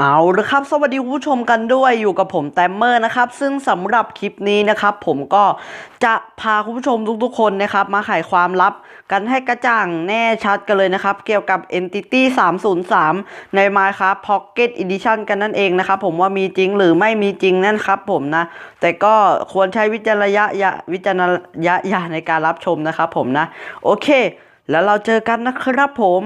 เอาละครับ สวัสดีคุณผู้ชมกันด้วยอยู่กับผมแตมเมอร์นะครับ ซึ่งสำหรับคลิปนี้นะครับ ผมก็จะพาคุณผู้ชมทุกๆคนนะครับ มาไขความลับกันให้กระจ่างแน่ชัดกันเลยนะครับ เกี่ยวกับ Entity 303 ใน Minecraft Pocket Edition กันนั่นเองนะครับ ผมว่ามีจริงหรือไม่มีจริงนั่นครับ ผมนะ แต่ก็ควรใช้วิจารณญาณวิจารณญาณในการรับชมนะครับ ผมนะ โอเค แล้วเราเจอกันนะครับผม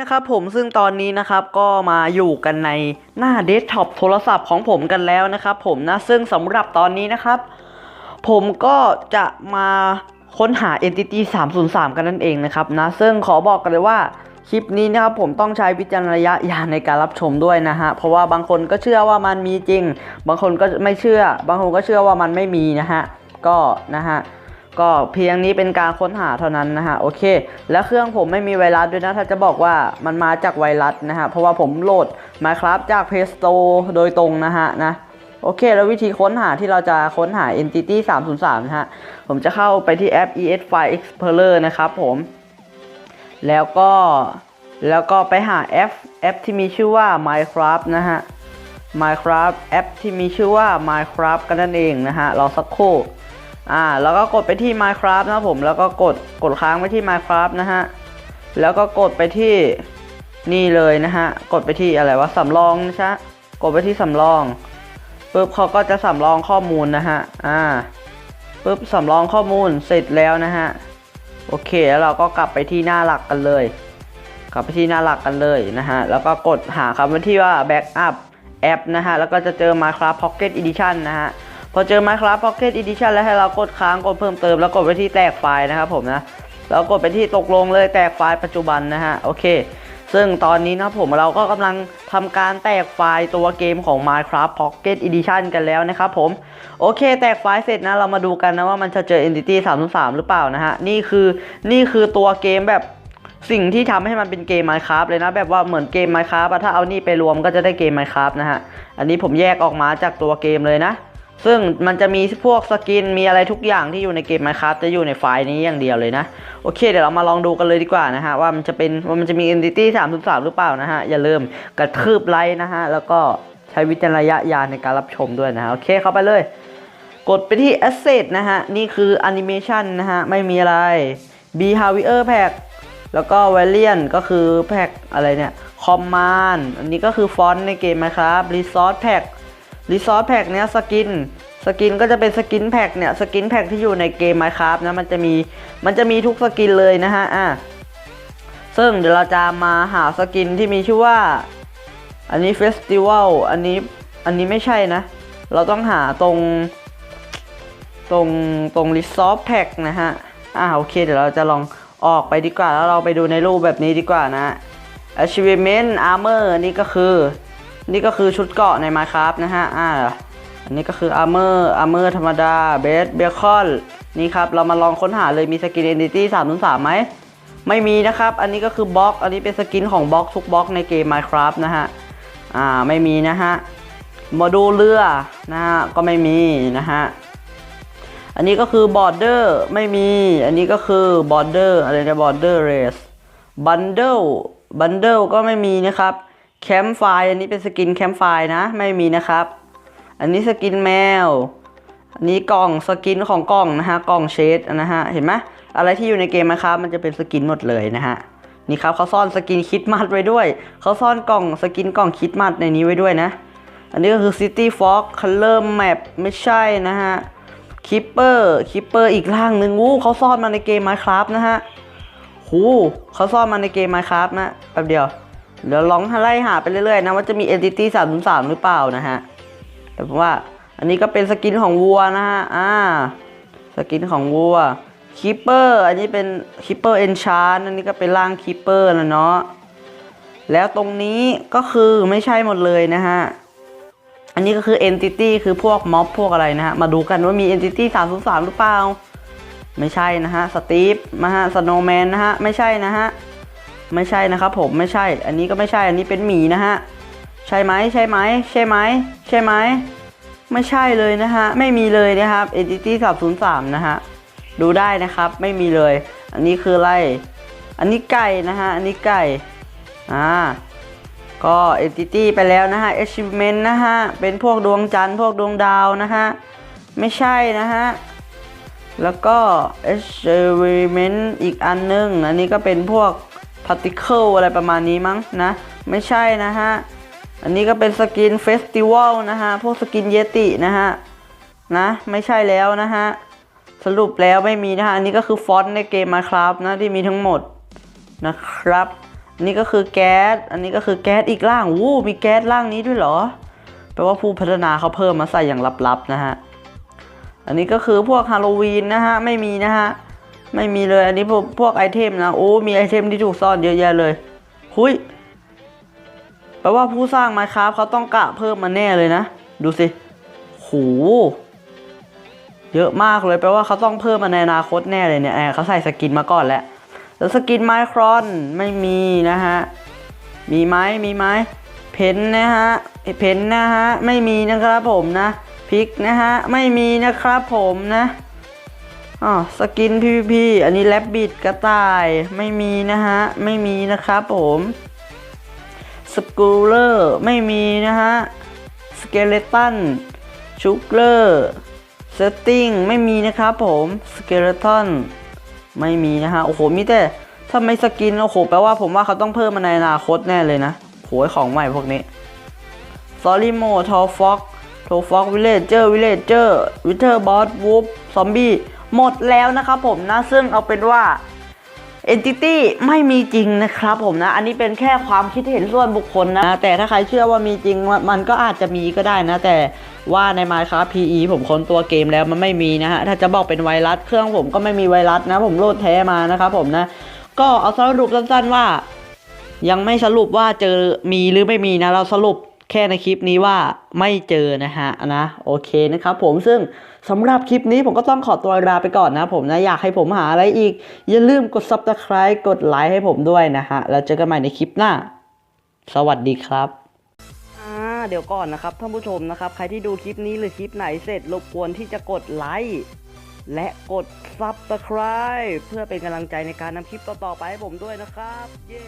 นะครับผมซึ่งตอนนี้นะครับก็มาอยู่กันในหน้าเดสก์ท็อปโทรศัพท์ของผมกันแล้วนะครับผมนะซึ่งสำหรับตอนนี้นะครับ ผมก็จะมาค้นหา Entity 303 กันนั่นเองนะครับนะซึ่งขอบอกกันเลยว่าคลิปนี้นะครับผมต้องใช้วิจารณญาณในการรับชมด้วยนะฮะเพราะว่าบางคนก็เชื่อว่ามันมีจริง บางคนก็ไม่เชื่อ บางคนก็เชื่อว่ามันไม่มีนะฮะก็นะฮะ ก็เพียงนี้เป็นการค้นหาเท่านั้นนะฮะโอเค แล้วเครื่องผมไม่มีไวรัสด้วยนะ ถ้าจะบอกว่ามันมาจากไวรัสนะฮะเพราะว่าผมโหลด Minecraft จาก Play Store โดยตรงนะฮะนะโอเค แล้ววิธีค้นหาที่เราจะค้นหา Entity 303นะฮะผมจะเข้าไปที่แอป ES File Explorer นะครับผม แล้วก็แล้วก็ไปหาแอปแอปที่มีชื่อว่า Minecraft นะฮะ Minecraft แอปที่มีชื่อว่า Minecraft กันนั่นเองนะฮะรอสักครู่ อ่าแล้วก็กดไปที่ Minecraft นะครับผมแล้วก็กดกดค้างไปที่ Minecraft นะฮะแล้วก็กดไปที่นี่เลยนะฮะกดไปที่อะไรวะสำรองนะชะกดไปที่สำรองปุ๊บเขาก็จะสำรองข้อมูลนะฮะอ่าปุ๊บสำรองข้อมูลเสร็จแล้วนะฮะโอเคแล้วเราก็กลับไปที่หน้าหลักกันเลย กลับไปที่หน้าหลักกันเลยนะฮะแล้วก็กดหาคำว่าที่ว่า backup แอปนะฮะแล้วก็จะเจอ Minecraft Pocket Edition นะฮะ พอเจอ Minecraft Pocket Edition แล้วให้เรากดค้างกดเพิ่มเติมแล้วกดไปที่แตกไฟล์นะครับผมนะแล้วกดไปที่ตกลงเลยแตกไฟล์ปัจจุบันนะฮะโอเค ซึ่งตอนนี้นะผมเราก็กำลังทำการแตกไฟล์ตัวเกมของ Minecraft Pocket Edition กันแล้วนะครับผมโอเค แตกไฟล์เสร็จนะเรามาดูกันนะว่ามันจะเจอ Entity 33 หรือเปล่านะฮะนี่คือนี่คือตัวเกมแบบสิ่งที่ทำให้มันเป็นเกม Minecraft เลยนะ แบบว่าเหมือนเกม Minecraft อะถ้าเอานี่ไปรวมก็จะได้เกม Minecraft นะฮะ อันนี้ผมแยกออกมาจากตัวเกมเลยนะ ซึ่งมันจะมีพวกสกินมีอะไรทุกอย่างที่อยู่ในเกม Minecraft จะอยู่ในไฟล์นี้อย่างเดียวเลยนะ โอเคเดี๋ยวเรามาลองดูกันเลยดีกว่านะฮะ ว่ามันจะเป็นว่ามันจะมี Entity 303หรือเปล่านะฮะ อย่าลืมกระทืบไลค์นะฮะ แล้วก็ใช้วิจารณญาณในการรับชมด้วยนะฮะ โอเคเข้าไปเลย กดไปที่ Asset นะฮะ นี่คือ Animation นะฮะ ไม่มีอะไร Behavior Pack แล้วก็ Variant ก็คือแพ็กอะไรเนี่ย Command อันนี้ก็คือฟอนต์ในเกมนะครับ Resource Pack Resource Pack เนี้ยสกินสกินก็จะเป็นสกินแพ็กเนี่ยสกินแพ็กที่อยู่ในเกม Minecraft นะมันจะมีมันจะมีทุกสกินเลยนะฮะอะซึ่งเดี๋ยวเราจะมาหาสกินที่มีชื่อว่า อันนี้ Festival อันนี้อันนี้ไม่ใช่นะ เราต้องหาตรง ตรงตรง Resource Pack นะฮะอ่าโอเคเดี๋ยวเราจะลองออกไปดีกว่าแล้วเราไปดูในรูปแบบนี้ดีกว่านะ Achievement Armor นี่ก็คือ นี่ก็คือชุดเกาะใน Minecraft นะฮะอ่าอันนี้ก็คือ Armor Armor ธรรมดา Base Beacon นี่ครับ เรามาลองค้นหาเลยมีสกิน Entity 303ไหมไม่มีนะครับ อันนี้ก็คือบล็อก อันนี้เป็นสกินของบล็อกทุกบล็อกในเกม Minecraft นะฮะ อ่า ไม่มีนะฮะโมดูลเรือนะฮะ ก็ไม่มีนะฮะ อันนี้ก็คือบอร์เดอร์ไม่มี อันนี้ก็คือบอร์เดอร์อะไรนะบอร์เดอร์เรสบันเดิลบันเดิลก็ไม่มีนะครับ แคมป์ไฟอันนี้เป็นสกินแคมป์ไฟนะ ไม่มีนะครับ อันนี้สกินแมว อันนี้กล่องสกินของกล่องนะฮะกล่องเชดนะฮะเห็นไหมอะไรที่อยู่ในเกมนะครับมันจะเป็นสกินหมดเลยนะฮะนี่ครับเขาซ่อนสกินคิดมัดไว้ด้วยเขาซ่อนกล่องสกินกล่องคิดมัดในนี้ไว้ด้วยนะ อันนี้ก็คือ City Fog Color Map ไม่ใช่นะฮะคิปเปอร์คิปเปอร์อีกร่างหนึ่งวู้เขาซ่อนมาในเกม Minecraft นะฮะหูเขาซ่อนมาในเกม Minecraft นะแป๊บเดียว เดี๋ยวลองไล่หาไปเรื่อยๆนะว่าจะมี Entity 303 หรือเปล่านะฮะแต่ผมว่าอันนี้ก็เป็นสกินของวัวนะฮะอ่าสกินของวัวคิปเปอร์อันนี้เป็นคิปเปอร์เอนชานอันนี้ก็เป็นร่างคิปเปอร์นะเนาะแล้วตรงนี้ก็คือไม่ใช่หมดเลยนะฮะ อันนี้ก็คือ entity คือพวกม็อบพวกอะไรนะฮะ มาดูกันว่ามี entity 303 หรือเปล่า ไม่ใช่นะฮะ สตีฟนะฮะ สโนว์แมนนะฮะ ไม่ใช่นะฮะ ไม่ใช่นะครับผมไม่ใช่ อันนี้ก็ไม่ใช่ อันนี้เป็นหมีนะฮะ ใช่ไหมใช่ไหมใช่ไหมใช่ไหมไม่ใช่เลยนะฮะ ไม่มีเลยนะครับ entity 303 นะฮะ ดูได้นะครับ ไม่มีเลย อันนี้คืออะไร อันนี้ไก่นะฮะ อันนี้ไก่ อ่า ก็ entity ไปแล้วนะฮะ achievement นะฮะ เป็นพวกดวงจันทร์พวกดวงดาวนะฮะ ไม่ใช่นะฮะแล้วก็ achievement อีกอันนึง อันนี้ก็เป็นพวก particle อะไรประมาณนี้มั้งนะ ไม่ใช่นะฮะ อันนี้ก็เป็นสกินเฟสติวัลนะฮะ พวกสกินเยตินะฮะ นะ ไม่ใช่แล้วนะฮะ สรุปแล้วไม่มีนะฮะ อันนี้ก็คือฟอนต์ในเกม Minecraft นะที่มีทั้งหมดนะครับอันนี้ก็คือแก๊ส อันนี้ก็คือแก๊สอีกร่าง วู้ มีแก๊สร่างนี้ด้วยเหรอ แปลว่าผู้พัฒนาเขาเพิ่มมาใส่อย่างลับๆนะฮะ อันนี้ก็คือพวกฮาโลวีนนะฮะ ไม่มีนะฮะ ไม่มีเลยอันนี้พวกพวกไอเทมนะโอ้มีไอเทมที่ถูกซ่อนเยอะแยะเลยหุยแปลว่าผู้สร้างไมคราฟเขาต้องกะเพิ่มมาแน่เลยนะ ดูสิโหเยอะมากเลยแปลว่าเขาต้องเพิ่มมาในอนาคตแน่เลยเนี่ยเขาใส่สกินมาก่อนแล้วแล้วสกินไมครอนไม่มีนะฮะ มีไหมมีไหมเพนนะฮะเพนนะฮะ ไม่มีนะครับผมนะพริกนะฮะ ไม่มีนะครับผมนะ อ๋อสกิน PVP อันนี้แลบบิดกระต่ายไม่มีนะฮะ ไม่มีนะครับผมสกูเลอร์ไม่มีนะฮะสเกเลตันชูเกอร์เซตติ้งไม่มีนะครับผมสเกเลตันไม่มีนะฮะ โอ้โห มีแต่ถ้าไม่สกิน โอ้โห แปลว่าผมว่าเขาต้องเพิ่มมาในอนาคตแน่เลยนะโหยของใหม่พวกนี้ s o r y m o t o f o x t o f o x Villager Villager Wither Boss Wolf Zombie หมดแล้วนะครับผมนะซึ่งเอาเป็นว่า Entity ไม่มีจริงนะครับผมนะ อันนี้เป็นแค่ความคิดเห็นส่วนบุคคลนะ แต่ถ้าใครเชื่อว่ามีจริงมันก็อาจจะมีก็ได้นะ แต่ว่าใน Minecraft PE ผมค้นตัวเกมแล้วมันไม่มีนะฮะ ถ้าจะบอกเป็นไวรัสเครื่องผมก็ไม่มีไวรัสนะ ผมโหลดแท้มานะครับผมนะ ก็เอาสรุปสั้นๆว่า ยังไม่สรุปว่าเจอมีหรือไม่มีนะ เราสรุป แค่ในคลิปนี้ว่าไม่เจอนะฮะนะโอเคนะครับผมซึ่งสำหรับคลิปนี้ผมก็ต้องขอตัวลาไปก่อนนะผมนะอยากให้ผมหาอะไรอีก อย่าลืมกด subscribe กดไลค์ให้ผมด้วยนะฮะแล้วเจอกันใหม่ในคลิปหน้า สวัสดีครับเดี๋ยวก่อนนะครับท่านผู้ชมนะครับ ใครที่ดูคลิปนี้หรือคลิปไหนเสร็จรบกวนที่จะกดไลค์และกด subscribe เพื่อเป็นกำลังใจในการนำคลิปต่อๆไปให้ผมด้วยนะครับ เย้